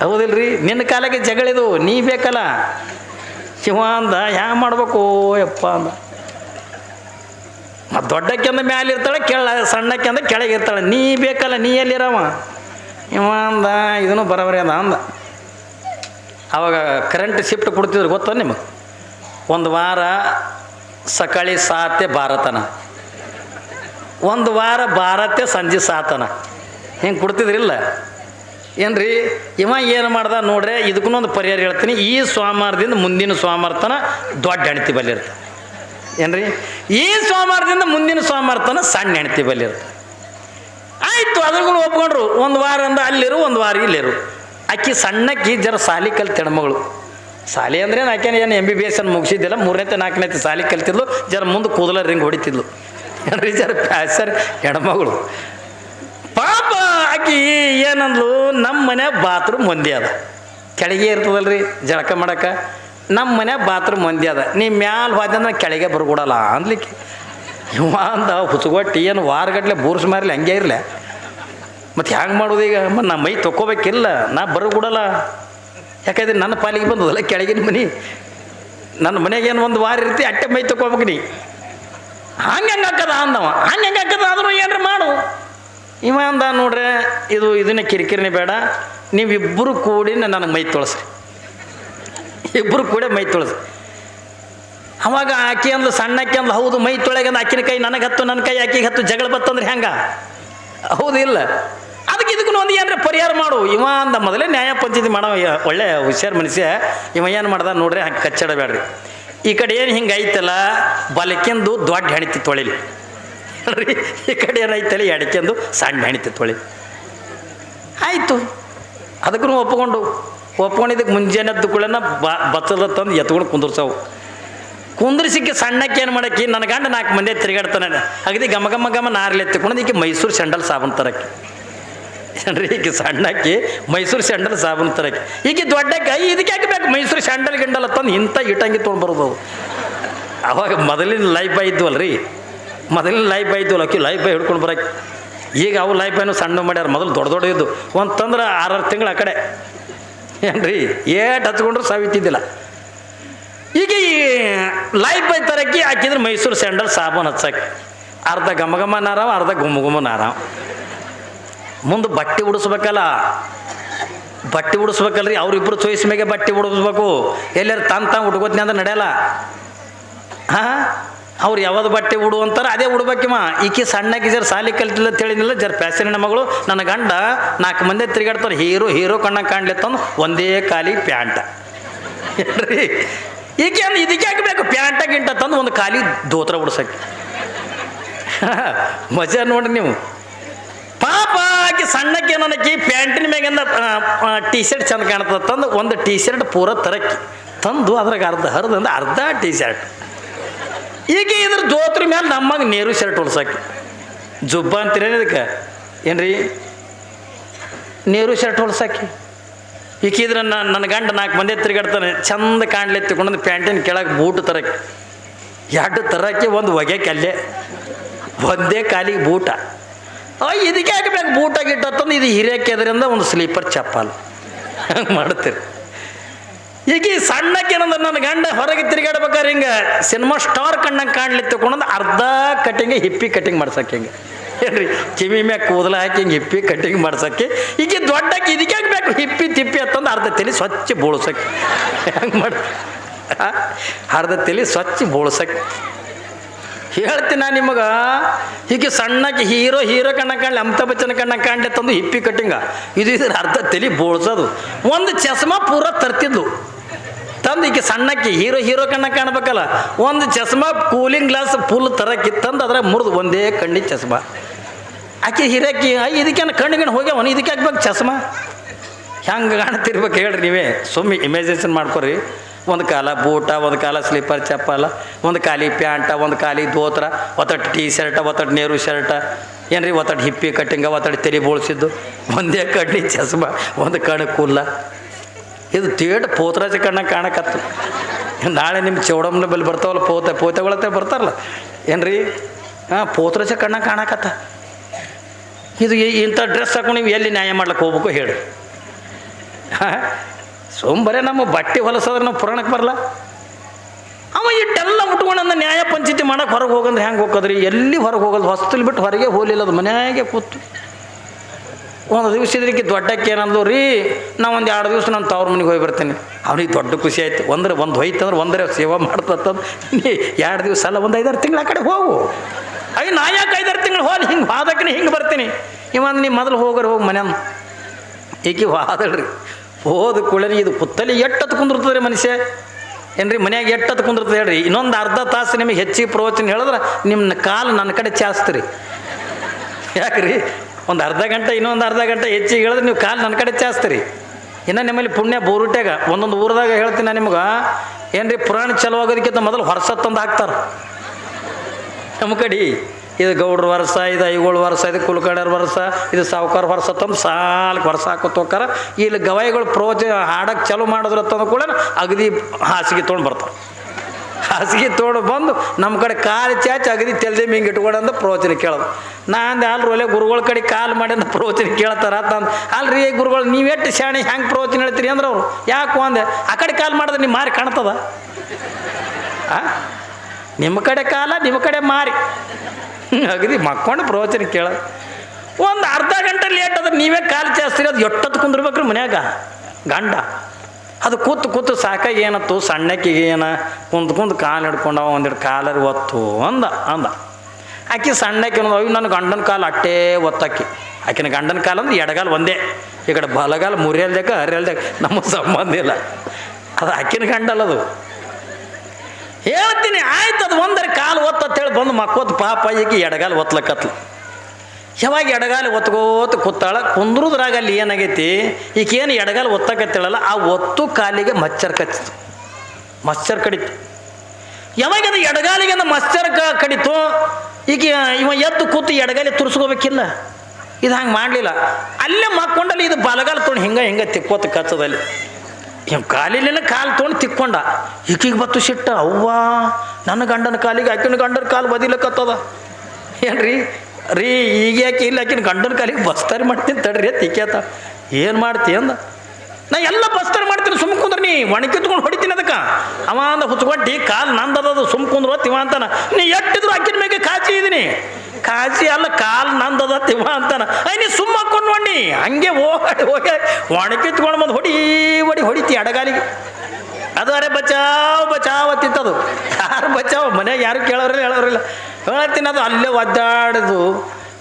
ಹೌದಿಲ್ರಿ? ನಿನ್ನ ಕಾಲಕ್ಕೆ ಜಗಳಿದು ನೀ ಬೇಕಲ್ಲ. ಶಿವ ಅಂದ ಯಾ ಮಾಡ್ಬೇಕು, ಯಪ್ಪ ಅಂದ. ಮತ್ತು ದೊಡ್ಡ ಕೆಂದ ಮ್ಯಾಲೆ ಇರ್ತಾಳೆ, ಕೆಳ ಸಣ್ಣಕ್ಕೆ ಅಂದ ಕೆಳಗೆ ಇರ್ತಾಳೆ. ನೀ ಬೇಕಲ್ಲ, ನೀ ಎಲ್ಲಿರವ? ಇವ ಅಂದ, ಇದನ್ನು ಬರೋಬರಿ ಅದ, ಅಂದ. ಅವಾಗ ಕರೆಂಟ್ ಶಿಫ್ಟ್ ಕೊಡ್ತಿದ್ರು, ಗೊತ್ತ ನಿಮಗೆ? ಒಂದು ವಾರ ಸಕಾಳಿ ಸಾತೆ ಭಾರತನ. ಒಂದು ವಾರ ಭಾರತೆ ಸಂಜೆ ಸಾತನ. ಹಿಂಗೆ ಕೊಡ್ತಿದ್ರಿಲ್ಲ ಏನ್ರಿ? ಇವ ಏನು ಮಾಡ್ದ ನೋಡ್ರೆ ಇದಕ್ಕೂ ಒಂದು ಪರಿಹಾರ ಹೇಳ್ತೀನಿ. ಈ ಸೋಮವಾರದಿಂದ ಮುಂದಿನ ಸೋಮವಾರ ತನ ದೊಡ್ಡ ಹೆಣ್ತಿ ಬಲ್ಲಿರ್ತ ಏನ್ರಿ? ಈ ಸೋಮವಾರದಿಂದ ಮುಂದಿನ ಸೋಮವಾರ ತನ ಸಣ್ಣ ಹೆಣ್ತಿ ಬಲ್ಲಿರ್ತ ಆಯಿತು ಅದ್ರಿಗೂ ಒಪ್ಕೊಂಡ್ರು. ಒಂದು ವಾರ ಅಂದ ಅಲ್ಲಿರು, ಒಂದು ವಾರ ಇಲ್ಲಿರು. ಅಕ್ಕಿ ಸಣ್ಣಕ್ಕಿ ಜರ ಸಾಲಿ ಕಲ್ತ ಹೆಣ್ಮಗಳು. ಸಾಲಿ ಅಂದ್ರೆ ಆಕೆನ ಏನು ಎಂ ಬಿ ಬಿ ಎಸ್ ಅನ್ನು ಮುಗಿಸಿದ್ದಿಲ್ಲ. ಮೂರನೇತೆ, ನಾಲ್ಕನೇತಿ ಸಾಲಿ ಕಲ್ತಿದ್ಲು. ಜರ ಮುಂದೆ ಕೂದಲ ರಿಂಗ್ ಹೊಡಿತಿದ್ಲು. ಜರ ಪ್ಯಾಸರ್ ಹೆಣ್ಮಗಳು ಪಾಪ ಆಕಿ ಏನಂದ್ಲು? ನಮ್ಮ ಮನೆ ಬಾತ್ರೂಮ್ ಒಂದೇ ಅದ. ಕೆಳಗೆ ಇರ್ತದಲ್ರಿ ಜಳಕ ಮಾಡಕ್ಕೆ ನಮ್ಮ ಮನೆ ಬಾತ್ರೂಮ್ ಒಂದೇ ಅದ. ನೀ ಮ್ಯಾಲ ಹೋದಂದ್ರೆ ಕೆಳಗೆ ಬರ್ಕೊಡಲ್ಲ ಅನ್ಲಿಕ್ಕೆ ಇವ ಅಂದ, ಹುಸುಗೊಟ್ಟು ಏನು ವಾರಗಟ್ಲೆ ಬೂರ್ಸ್ ಮಾರಲಿ, ಹಂಗೆ ಇರಲಿ. ಮತ್ತು ಹ್ಯಾಂಗೆ ಮಾಡೋದು ಈಗ? ಮತ್ತು ನಾ ಮೈ ತೊಗೋಬೇಕಿಲ್ಲ ನಾ ಬರ್ಕೊಡಲ್ಲ ಯಾಕಂದ್ರೆ ನನ್ನ ಪಾಲಿಗೆ ಬಂದದಲ್ಲ ಕೆಳಗಿನ ಮನೆ. ನನ್ನ ಮನೆಗೆ ಏನು ಒಂದು ವಾರ ಇರ್ತಿ, ಅಟ್ಟೆ ಮೈ ತೊಗೋಬೇಕು ನೀ. ಹಂಗೆ ಹೆಂಗೆ ಹಾಕದ ಅಂದವ. ಹಂಗೆ ಹೆಂಗೆ ಹಾಕದ ಆದ್ರೂ ಏನ್ರ ಮಾಡು. ಇವ ಅಂದ ನೋಡ್ರೆ, ಇದು ಇದನ್ನ ಕಿರಿಕಿರಿನೇ ಬೇಡ. ನೀವಿಬ್ಬರು ಕೂಡಿ ನನಗೆ ಮೈ ತೊಳಸ್ರಿ. ಇಬ್ಬರು ಕೂಡ ಮೈ ತೊಳಸ್ರಿ. ಅವಾಗ ಆಕೆ ಅಂದ್ಲು ಅಕ್ಕಿ ಅಂದ್ಲು, ಹೌದು, ಮೈ ತೊಳೆಗಂದು ಆಕಿನ ಕೈ ನನಗೆ ಹತ್ತು ನನ್ನ ಕೈ ಆಕಿಗೆ ಹತ್ತು, ಜಗಳ ಬತ್ತಂದ್ರೆ ಹೆಂಗ? ಹೌದು, ಇಲ್ಲ. ಅದಕ್ಕೆ ಇದಕ್ಕೂ ಒಂದು ಏನರ ಪರಿಹಾರ ಮಾಡು. ಇವ ಅಂದ ಮೊದಲೇ ನ್ಯಾಯ ಪಂಚಾಯತಿ ಮಾಡೋ ಒಳ್ಳೆ ಹುಷಾರು ಮನುಷ್ಯ ಇವ ಏನು ಮಾಡ್ದ ನೋಡ್ರಿ, ಹಂಗೆ ಕಚ್ಚಡಬೇಡ್ರಿ. ಈ ಕಡೆ ಏನು ಹಿಂಗೆ ಐತಲ್ಲ ಬಲಕೆಂದು ದೊಡ್ಡ ಹೆಣಿತಿ ತೊಳಿಲಿ. ಈ ಕಡೆ ಏನೈತಲ್ಲ ಎಡಕೆಂದು ಸಣ್ಣ ಹೆಣಿತಿ ತೊಳಿ ಆಯಿತು, ಅದಕ್ಕೂ ಒಪ್ಕೊಂಡು ಒಪ್ಕೊಂಡಿದ್ದಕ್ಕೆ ಮುಂಜಾನೆ ಎದ್ದುಕೊಳ್ಳನ ಬ ಬಚ್ಚದ ತಂದು ಎತ್ಕೊಂಡು ಕುಂದ್ರಸವು. ಕುಂದ್ರಿಸಿಕ್ಕೆ ಸಣ್ಣಕ್ಕೆ ಏನು ಮಾಡಕ್ಕೆ, ನನ್ನ ಗಂಡ ನಾಲ್ಕು ಮಂದಿ ತಿರುಗಾಡ್ತಾನೆ. ಅಗದಿ ಗಮ ಗಮ ಗಮ ನಾರ್ಲಿ ಎತ್ತಿಕೊಂಡು ಈಕೆ ಮೈಸೂರು ಸೆಂಡಲ್ ಸಾಬನ್ ತರಕ್ಕೆ. ಏನ್ರಿ? ಈಕೆ ಸಣ್ಣಕ್ಕಿ, ಮೈಸೂರು ಸ್ಯಾಂಡಲ್ ಸಾಬೂನು ತರಕ್ಕೆ. ಈಗ ದೊಡ್ಡಕ್ಕೆ ಇದಕ್ಕೆ ಯಾಕೆ ಬೇಕು? ಮೈಸೂರು ಸ್ಯಾಂಡಲ್ ಗಿಂಡಲ್ ತಂದು ಇಂಥ ಇಟಂಗಿ ತೊಗೊಂಡ್ಬರೋದು ಅವಾಗ ಮೊದಲಿನ ಲೈಫ್ ಇದ್ವಲ್ರಿ? ಮೊದಲಿನ ಲೈಫ್ ಇದ್ವಲ್ಲ ಅಕ್ಕಿ ಲೈಫ್ ಹಿಡ್ಕೊಂಡು ಬರಕ್ಕೆ. ಈಗ ಅವು ಲೈಫ್ ಬಾಯ್ನು ಸಣ್ಣ ಮಾಡ್ಯಾರ, ಮೊದಲು ದೊಡ್ಡ ದೊಡ್ಡ ಇದ್ದು. ಒಂದು ಆರಾರು ತಿಂಗಳು ಆ ಕಡೆ. ಏನ್ರಿ? ಏಟ್ ಹಚ್ಕೊಂಡ್ರು ಸಾವಿತಿದ್ದಿಲ್ಲ. ಈಗ ಈ ಲೈಫ್ ಬಾಯ್ ತರಕ್ಕೆ ಹಾಕಿದ್ರೆ ಮೈಸೂರು ಸ್ಯಾಂಡಲ್ ಸಾಬೂನು ಹಚ್ಚಕ್ಕೆ ಅರ್ಧ ಗಮಗಮ ನಾರಾವ, ಅರ್ಧ ಗುಮ್ಮ ಗುಮ್ಮ ನಾರಾವ. ಮುಂದೆ ಬಟ್ಟೆ ಉಡಿಸ್ಬೇಕಲ್ಲ. ಬಟ್ಟೆ ಉಡಿಸ್ಬೇಕಲ್ರಿ, ಅವ್ರಿಬ್ರು ಚೋಯ್ಸ್ ಮೇಲೆ ಬಟ್ಟೆ ಉಡಿಸ್ಬೇಕು. ಎಲ್ಲಾರು ತಂದು ತಾನು ಉಟ್ಕೋತೀನಿ ಅಂದ್ರೆ ನಡೆಯಲ್ಲ. ಹಾಂ, ಅವ್ರು ಯಾವ್ದು ಬಟ್ಟೆ ಉಡು ಅಂತಾರೆ ಅದೇ ಉಡ್ಬೇಕಿಮ್ಮ. ಈಕಿ ಸಣ್ಣಕ್ಕೆ ಜರ ಸಾಲಿ ಕಲ್ತಿಲ್ಲ ಅಂತ ಹೇಳಿನಿಲ್ಲ ಜರ ಪ್ಯಾಸಿನ ಮಗಳು. ನನ್ನ ಗಂಡ ನಾಲ್ಕು ಮಂದಿ ತಿರುಗಾಡ್ತಾರೆ, ಹೀರೋ ಹೀರೋ ಕಣ್ಣಾಗ ಕಾಣ್ಲಿತ್ತಂದು ಒಂದೇ ಖಾಲಿ ಪ್ಯಾಂಟ. ಹೇಳ್ರಿ. ಈಕೆ ಅಂದ್ರೆ ಇದಕ್ಕೆ ಹಾಕಬೇಕು ಪ್ಯಾಂಟ ಗಿಂಟ ತಂದು ಒಂದು ಖಾಲಿ ದೋತ್ರ ಉಡ್ಸಕ್ಕೆ. (laughs) ಮಜಾ ನೋಡ್ರಿ ನೀವು. ಪಾಪ ಆಕಿ ಸಣ್ಣಕ್ಕೆ ನನಗೆ ಪ್ಯಾಂಟಿನ ಮ್ಯಾಗಿಂದ ಟಿ ಶರ್ಟ್ ಚಂದ ಕಾಣ್ತದೆ. ತಂದು ಒಂದು ಟಿ ಶರ್ಟ್ ಪೂರ ತರಕ್ಕಿ. ತಂದು ಅದ್ರಾಗ ಅರ್ಧ ಹರಿದಂದ ಅರ್ಧ ಟಿ ಶರ್ಟ್ ಈಗ ಇದ್ರ ಜೋತ್ರ ಮೇಲೆ ನಮ್ಮಗೆ ನೇರು ಶರ್ಟ್ ಹೊಲ್ಸಕ್ಕೆ ಜುಬ್ಬ ಅಂತೀರೇನು ಇದಕ್ಕೆ? ಏನ್ರಿ? ನೇರು ಶರ್ಟ್ ಹೊಲ್ಸಕ್ಕೆ ಈಕಿದ್ರೆ ನಾನು ನನ್ನ ಗಂಡ ನಾಲ್ಕು ಮಂದಿ ತಿರುಗಾಡ್ತಾನೆ. ಚಂದ ಕಾಣ್ಲೆ ತಗೊಂಡು ಪ್ಯಾಂಟಿನ ಕೆಳಗೆ ಬೂಟ್ ತರಕ್ಕೆ. ಎರಡು ತರಕ್ಕೆ, ಒಂದು ಒಗೆಕ್ಕೆ ಕಲ್ಲೆ ಒಂದೇ ಕಾಲಿಗೆ ಬೂಟ. ಇದಕ್ಕೆ ಹಾಕಬೇಕು ಬೂಟ ಗಿಟ್ಟ ತಂದು ಇದು ಹಿರಿಯಕ್ಕೆ ಒಂದು ಸ್ಲೀಪರ್ ಚಪ್ಪಲ್. ಹಂಗೆ ಮಾಡ್ತೀರಿ. ಈಗ ಸಣ್ಣಕ್ಕೇನಂದ್ರೆ ನನ್ನ ಗಂಡ ಹೊರಗೆ ತಿರುಗಾಡ್ಬೇಕಾದ್ರೆ ಹಿಂಗೆ ಸಿನಿಮಾ ಸ್ಟಾರ್ ಕಣ್ಣಂಗೆ ಕಾಣ್ಲಿ ತಗೊಂಡು ಅರ್ಧ ಕಟ್ಟಿಂಗ್ ಹಿಪ್ಪಿ ಕಟಿಂಗ್ ಮಾಡ್ಸಕ್ಕೆ ಹಿಂಗೆ. ಏನ್ರಿ, ಕಿವಿ ಮ್ಯಾಗ ಕೂದಲ ಹಾಕಿ ಹಿಂಗೆ ಹಿಪ್ಪಿ ಕಟಿಂಗ್ ಮಾಡ್ಸಕ್ಕೆ. ಈಗ ದೊಡ್ಡಕ್ಕೆ ಇದಕ್ಕೆ ಬೇಕು? ಹಿಪ್ಪಿ ತಿಪ್ಪಿ ಅಂತಂದು ಅರ್ಧ ತಲೆ ಸ್ವಚ್ಛ ಬೋಳ್ಸಕ್ಕೆ. ಹೆಂಗೆ ಮಾಡಿ? ಅರ್ಧ ತಲೆ ಸ್ವಚ್ಛ ಬೋಳ್ಸಕ್ಕೆ. ಹೇಳ್ತೀನಿ ನಾ ನಿಮಗೆ. ಹೀಗೆ ಸಣ್ಣಕ್ಕೆ ಹೀರೋ ಹೀರೋ ಕಣ್ಣ ಕಾಣಲಿ, ಅಮಿತಾಬ್ ಬಚ್ಚನ್ ಕಣ್ಣ ಕಾಣಲಿ ತಂದು ಹಿಪ್ಪಿ ಕಟ್ಟಿಂಗ. ಇದು ಇದ್ರ ಅರ್ಧ ತಲೆ ಬೋಳ್ಸೋದು. ಒಂದು ಚಸ್ಮಾ ಪೂರ ತರ್ತಿದ್ಲು. ತಂದು ಈಕೆ ಸಣ್ಣಕ್ಕೆ ಹೀರೋ ಹೀರೋ ಕಣ್ಣ ಕಾಣಬೇಕಲ್ಲ. ಒಂದು ಚಸ್ಮಾ ಕೂಲಿಂಗ್ ಗ್ಲಾಸ್ ಫುಲ್ ತರಕ್ಕೆ ತಂದು ಅದ್ರ ಮುರಿದು ಒಂದೇ ಕಣ್ಣಿ ಚಸ್ಮಾ. ಆಕೆ ಹಿರಕ್ಕಿ ಇದಕ್ಕೇನು ಕಣ್ಣಿಗೆ ಹೋಗ್ಯಾವನು ಇದಕ್ಕೆ ಹಾಕ್ಬೇಕು ಚಸ್ಮಾ? ಹೆಂಗೆ ಕಾಣ್ತಿರ್ಬೇಕು ಹೇಳ್ರಿ ನೀವೇ. ಸುಮ್ಮನೆ ಇಮ್ಯಾಜಿನೇಷನ್ ಮಾಡ್ಕೊರಿ. ಒಂದು ಕಾಲ ಬೂಟ, ಒಂದು ಕಾಲ ಸ್ಲೀಪರ್ ಚಪ್ಪಲ, ಒಂದು ಖಾಲಿ ಪ್ಯಾಂಟ, ಒಂದು ಖಾಲಿ ದೋತ್ರ ಒತ್ತಟ್ಟು ಟೀ ಶರ್ಟ ಒತ್ತಟ್ಟು ನೇರು ಶರ್ಟ ಏನ್ರಿ ಒತ್ತಟ್ಟು ಹಿಪ್ಪಿ ಕಟ್ಟಿಂಗ ಒತ್ತಟ್ಟು ತೆರಿ ಬೋಳ್ಸಿದ್ದು? ಒಂದೇ ಕಡ್ಡಿ ಚಸ್ಮ, ಒಂದು ಕಣ್ಣು ಕುಲ್ಲ ಇದು ತೇಟ್ ಪೋತ್ರಾಜ ಕಣ್ಣಾಗ ಕಾಣಕತ್ತು. ನಾಳೆ ನಿಮ್ಮ ಚೌಡಮ್ಮನ ಬಲ್ಲಿ ಬರ್ತಾವಲ್ಲ, ಪೋತೆ ಪೋತೆಗಳತ್ತೆ ಬರ್ತಾರಲ್ಲ. ಏನ್ರಿ? ಹಾಂ, ಪೋತ್ರಾಜ ಕಣ್ಣ ಕಾಣಕತ್ತ. ಇದು ಇಂಥ ಡ್ರೆಸ್ ಹಾಕೊಂಡು ನೀವು ಎಲ್ಲಿ ನ್ಯಾಯ ಮಾಡ್ಲಿಕ್ಕೆ ಹೋಗ್ಬೇಕು ಹೇಳಿ. ಸೋಂಬರೇ ನಮ್ಮ ಬಟ್ಟೆ ಹೊಲಸೋದ್ರೆ ನಾವು ಪುರಾಣಕ್ಕೆ ಬರಲ್ಲ? ಅವ ಇಟ್ಟೆಲ್ಲ ಉಟ್ಕೊಂಡಂದ ನ್ಯಾಯ ಪಂಚಾಯತಿ ಮಾಡಕ್ಕೆ ಹೊರಗೆ ಹೋಗಂದ್ರೆ ಹೆಂಗೆ ಹೋಗೋದ್ರಿ ಎಲ್ಲಿ ಹೊರಗೆ ಹೋಗೋದು? ಹೊಸ್ತಲ್ ಬಿಟ್ಟು ಹೊರಗೆ ಹೋಗಲಿಲ್ಲ ಅದು, ಮನ್ಯಾಗೆ ಕೂತು. ಒಂದು ದಿವಸ ಇದ್ರಿಗೆ ದೊಡ್ಡಕ್ಕೆ ಏನಂದ್ಲು, ರೀ, ನಾ ಒಂದು ಎರಡು ದಿವಸ ನಾನು ತವ್ರ ಮನೆಗೆ ಹೋಗಿ ಬರ್ತೀನಿ. ಅವ್ರಿಗೆ ದೊಡ್ಡ ಖುಷಿ ಆಯ್ತು. ಒಂದ್ರೆ ಒಂದು ಹೋಯ್ತಂದ್ರೆ ಒಂದರೆ ಸೇವಾ ಮಾಡ್ತದ ನೀ ಎರಡು ದಿವಸ ಅಲ್ಲ, ಒಂದು ಐದಾರು ತಿಂಗಳು ಆ ಕಡೆ ಹೋಗು. ಅಯ್ಯ, ನಾ ಯಾಕೆ ಐದಾರು ತಿಂಗಳು ಹೋಗಿ ಹಿಂಗೆ ವಾದಕ್ಕೆ ಹಿಂಗೆ ಬರ್ತೀನಿ. ಇವಂದು ನೀ ಮೊದಲು ಹೋಗೋರು ಹೋಗಿ ಮನೆಯನ್ನು ಈಕೆ ವಾದಳ್ರಿ ಹೋದ ಕುಳರಿ ಇದು ಪುತ್ತಲಿ ಎಟ್ಟತ್ತು ಕುಂದಿರ್ತದೆ ಮನುಷ್ಯ. ಏನ್ರಿ ಮನ್ಯಾಗ ಎಟ್ಟತ್ತು ಕುಂದಿರ್ತದೆ ಹೇಳ್ರಿ. ಇನ್ನೊಂದು ಅರ್ಧ ತಾಸು ನಿಮಗೆ ಹೆಚ್ಚಿಗೆ ಪ್ರವಚನ ಹೇಳಿದ್ರೆ ನಿಮ್ಮ ಕಾಲು ನನ್ನ ಕಡೆ ಚಾಸ್ತ್ರಿ ಯಾಕ್ರಿ? ಒಂದು ಅರ್ಧ ಗಂಟೆ, ಇನ್ನೊಂದು ಅರ್ಧ ಗಂಟೆ ಹೆಚ್ಚಿಗೆ ಹೇಳಿದ್ರೆ ನೀವು ಕಾಲು ನನ್ನ ಕಡೆ ಚಾಸ್ತ್ರಿ ಇನ್ನು ನಿಮ್ಮಲ್ಲಿ ಪುಣ್ಯ ಬೋರುಟ್ಯಾಗ, ಒಂದೊಂದು ಊರದಾಗ ಹೇಳ್ತೀನಿ ನಾನು ನಿಮ್ಗೆ. ಏನ್ರಿ ಪುರಾಣ ಚಲೋ ಆಗೋದಕ್ಕಿಂತ ಮೊದಲು ಹೊರಸ ತಂದು ಹಾಕ್ತಾರೆ. ನಮ್ಮ ಕಡೆ ಇದು ಗೌಡ್ರ ವರ್ಷ, ಇದು ಐಗೋಳು ವರ್ಷ, ಇದು ಕುಲ್ಕಡರ್ ವರ್ಷ, ಇದು ಸಾವುಕಾರ ವರ್ಷ ತಂದು ಸಾಲಕ್ಕೆ ವರ್ಷ ಹಾಕೋತೋಕಾರ ಇಲ್ಲಿ ಗವಾಯಿಗಳು ಪ್ರೋಚ ಹಾಡಕ್ಕೆ ಚಲೋ ಮಾಡಿದ್ರು ತಂದು ಕೂಡ ಅಗದಿ ಹಾಸಿಗೆ ತೊಗೊಂಡು ಬರ್ತಾರೆ. ಹಾಸಿಗೆ ತೊಗೊಂಡು ಬಂದು ನಮ್ಮ ಕಡೆ ಕಾಲು ಚಾಚಿ ಅಗದಿ ತೆಲ್ದೆ ಹಿಂಗೆ ಇಟ್ಕೊಂಡಂದು ಪ್ರವಚನ ಕೇಳೋದು. ನಾ ಅಂದೆ ಅಲ್ರಿ ಒಲೆ ಗುರುಗಳ ಕಡೆ ಕಾಲು ಮಾಡ್ಯಂದ ಪ್ರವಚನ ಕೇಳ್ತಾರ ತಂದು ಅಲ್ರಿ ಗುರುಗಳು ನೀವೆಟ್ಟು ಶಾಣೆ ಹೆಂಗೆ ಪ್ರವಚನ ಹೇಳ್ತೀರಿ ಅಂದ್ರೆ ಅವರು. ಯಾಕೋ ಅಂದೆ, ಆ ಕಡೆ ಕಾಲು ಮಾಡಿದ್ರೆ ನೀವು ಮಾರಿ ಕಾಣ್ತದ? ನಿಮ್ಮ ಕಡೆ ಕಾಲ, ನಿಮ್ಮ ಕಡೆ ಮಾರಿ. ಅಗದಿ ಮಕ್ಕೊಂಡು ಪ್ರವಚನ ಕೇಳೋದು ಒಂದು ಅರ್ಧ ಗಂಟೆ ಲೇಟ್ ಅದ ನೀವೇ ಕಾಲು ಚಾಸ್ತೀರಿ ಅದು ಎಟ್ಟತ್ತು ಕುಂದಿರ್ಬೇಕ್ರಿ ಮನ್ಯಾಗ, ಗಂಡ. ಅದು ಕೂತು ಕೂತು ಸಾಕಾಗಿ ಏನತ್ತು, ಸಣ್ಣಕ್ಕಿಗೆ ಏನ ಕುಂತ್ ಕುಂತು ಕಾಲು ಹಿಡ್ಕೊಂಡು ಒಂದೆರಡು ಕಾಲರಿ ಒತ್ತು ಅಂದ ಅಂದ. ಆಕೆ ಸಣ್ಣಕ್ಕೆ ಅಯ್ಯೋ ನನ್ನ ಗಂಡನ ಕಾಲು ಅಟ್ಟೇ ಒತ್ತಾಕಿ ಆಕಿನ ಗಂಡನ ಕಾಲು ಅಂದ್ರೆ ಎಡಗಾಲ ಒಂದೇ. ಈ ಕಡೆ ಬಲಗಾಲ ಮುರಿಯಲ್ದಾಗ ಹರಿಯಲ್ದಾಗ ನಮ್ಮ ಸಂಬಂಧ ಇಲ್ಲ. ಅದು ಆಕಿನ ಗಂಡಲ್ಲದು ಹೇಳ್ತೀನಿ, ಆಯ್ತು, ಅದು ಒಂದರ ಕಾಲು ಹೇಳಿ ಬಂದು ಮಕ್ಕೋತ್, ಪಾಪ ಈಗಿ ಎಡಗಾಲ ಒತ್ಲಕತ್ಲು. ಯಾವಾಗ ಎಡಗಾಲ ಒತ್ಕೋತ ಕೂತಾಳ, ಕುಂದ್ರುದ್ರಾಗ ಅಲ್ಲಿ ಏನಾಗೈತಿ, ಈಕೇನು ಎಡಗಾಲ ಒತ್ತಕತ್ತೇಳಲ್ಲ, ಆ ಒತ್ತು ಕಾಲಿಗೆ ಮಚ್ಚರ್ ಕಚ್ಚಿತು. ಮಚ್ಚರ್ ಕಡಿತು. ಯಾವಾಗ ಅದು ಎಡಗಾಲಿಗೆ ಮಚ್ಚರ್ ಕಡಿತು ಈಗ ಇವ ಎದ್ದು ಕೂತು ಎಡಗಾಲಿ ತುರ್ಸ್ಕೋಬೇಕಿಲ್ಲ. ಇದು ಹಂಗೆ ಮಾಡಲಿಲ್ಲ. ಅಲ್ಲೇ ಮಕ್ಕೊಂಡಲ್ಲಿ ಇದು ಬಲಗಾಲ ತೊಗೊಂಡು ಹಿಂಗೆ ಹಿಂಗೆ ತಿಕ್ಕೋತ ಕಚ್ಚದಲ್ಲಿ ಇವ್ ಕಾಲಿಲೆಲ್ಲ ಕಾಲು ತೊಗೊಂಡು ತಿಕ್ಕೊಂಡ. ಈಕಿಗೆ ಬತ್ತು ಸಿಟ್ಟ, ಅವ್ವ, ನನ್ನ ಗಂಡನ ಕಾಲಿಗೆ ಆಕಿನ ಗಂಡನ ಕಾಲು ಬದಿಲಕ್ಕತ್ತದ ಏನ್ರಿ? ರೀ, ಈಗ ಯಾಕೆ ಇಲ್ಲ, ಆಕಿನ ಗಂಡನ ಕಾಲಿಗೆ ಬಸ್ತಾರಿ ಮಾಡ್ತೀನಿ ತಡ್ರಿ ತಿಕ್ಯಾತ ಏನು ಮಾಡ್ತಿ ಅಂದ. ನಾ ಎಲ್ಲ ಬಸ್ತರ್ ಮಾಡ್ತೀನಿ, ಸುಮ್ ಕುಂದ್ರೆ ನೀ ಒಣಕಿತ್ಕೊಂಡು ಹೊಡಿತೀನಿ ಅದಕ್ಕೆ. ಅವ ಅಂದ ಹುಚ್ಕೊಟ್ಟಿ ಕಾಲು ನಂದದ ಸುಮ್ ಕುಂದ್ರು ತಿವ ಅಂತಾನ. ನೀ ಎಟ್ಟಿದ್ರು ಅಕ್ಕಿನ ಮೇಲೆ ಕಾಚಿ ಇದೀನಿ. ಕಾಚಿ ಅಲ್ಲ, ಕಾಲು ನಂದದ ತಿವ ಅಂತಾನ. ಐ ನೀ ಸುಮ್ಮ ಹಾಕೊಂಡು ಒಣ್ಣಿ ಹಂಗೆ ಓಡಿ ಹೋಗಿ ಒಣಕಿತ್ಕೊಂಡು ಬಂದು ಹೊಡಿ ಹೊಡಿ, ಹೊಡಿತಿ ಅಡಗಾಲಿಗೆ. ಅದು ಅರೆ ಬಚಾವ್ ಬಚಾವ್ ಅತ್ತಿತ್ತದು ಯಾರು ಬಚಾವ್? ಮನ್ಯಾಗ ಯಾರು ಕೇಳೋರಿಲ್ಲ, ಹೇಳೋರಿಲ್ಲ. ಹೇಳ್ತೀನಿ ಅದು, ಅಲ್ಲೇ ಒದ್ದಾಡೋದು.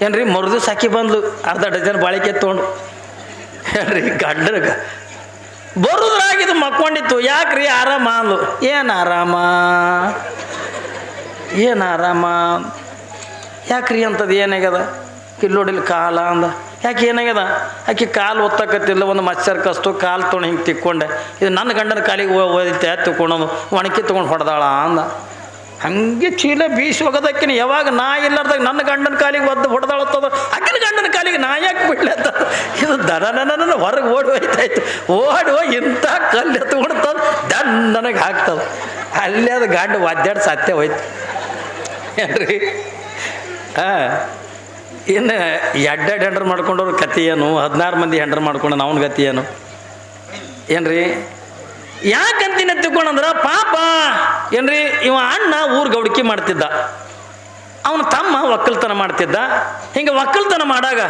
ಏನ್ರಿ ಮರುದು ಸಾಕಿ ಬಂದ್ಲು. ಅರ್ಧ ಡಜನ್ ಬಾಳಿಕೆ ತೊಗೊಂಡು ಹೇಳ್ರಿ ಗಂಡನ ಬರುದ್ರಾಗಿದ್ದು ಮಕ್ಕೊಂಡಿತ್ತು ಯಾಕ್ರಿ ಆರಾಮ ಅಂದ್ಲು. ಏನು ಆರಾಮ? ಏನು ಆರಾಮ? ಯಾಕ್ರಿ ಅಂತದು ಏನಾಗ್ಯದ? ಕಿಲ್ಲೋಡಿಲ್ ಕಾಲ ಅಂದ. ಯಾಕೆ ಏನಾಗ್ಯದ? ಆಕೆ ಕಾಲು ಒತ್ತಕತ್ತಿಲ್ಲ ಒಂದು ಮಚ್ಚರ್ ಕಷ್ಟು ಕಾಲು ತೊಗೊಂಡು ಹಿಂಗೆ ತಿಕ್ಕೊಂಡೆ. ಇದು ನನ್ನ ಗಂಡನ ಕಾಲಿಗೆ ಓದಿತ್ತೆ. ತಿಕ್ಕೊಂಡು ಒಣಕಿ ತೊಗೊಂಡು ಹೊಡೆದಾಳ ಅಂದ. ಹಂಗೆ ಚೀಲ ಬೀಸಿ ಹೋಗೋದಕ್ಕಿನ ಯಾವಾಗ ನಾ ಇಲ್ಲಾರ್ದಾಗ ನನ್ನ ಗಂಡನ ಕಾಲಿಗೆ ಒದ್ದು ಹೊಡೆದಾಳತ್ತದ? ಅಕ್ಕಿನ ಗಂಡನ ಕಾಲಿಗೆ ನಾ ಯಾಕೆ ಬಿಡ್ಲತ್ತ ಇದು ದನ ಹೊರಗೆ ಓಡಿ ಹೋಯ್ತಾಯ್ತು. ಓಡಿ ಹೋಗಿ ಇಂಥ ಕಲ್ಲು ಎತ್ತು ಹೊಡ್ತದ ದನ್ ನನಗೆ ಹಾಕ್ತದ ಅಲ್ಲೇ ಅದು ಗಂಡು ಒದ್ದಾಡಿ ಸತ್ಯ ಹೋಯ್ತು. ಏನ್ರಿ? ಹಾಂ. ಇನ್ನು ಎಡ್ಡೆಡ್ ಹೆಂಡ್ರ್ ಮಾಡ್ಕೊಂಡವ್ರ ಕತಿ ಏನು? ಹದಿನಾರು ಮಂದಿ ಹೆಂಡ್ರ್ ಮಾಡ್ಕೊಂಡು ಅವನ ಗತಿ ಏನು? ಏನ್ರಿ? ಯಾಕಂತಿನ ತಿಳ್ಕೊಂಡಂದ್ರ ಪಾಪ, ಏನ್ರಿ, ಇವ ಅಣ್ಣ ಊರ್ ಗೌಡಿಕೆ ಮಾಡ್ತಿದ್ದ. ಅವನ ತಮ್ಮ ಒಕ್ಕಲ್ತನ ಮಾಡ್ತಿದ್ದ. ಹಿಂಗೆ ಒಕ್ಕಲ್ತನ ಮಾಡಾಗ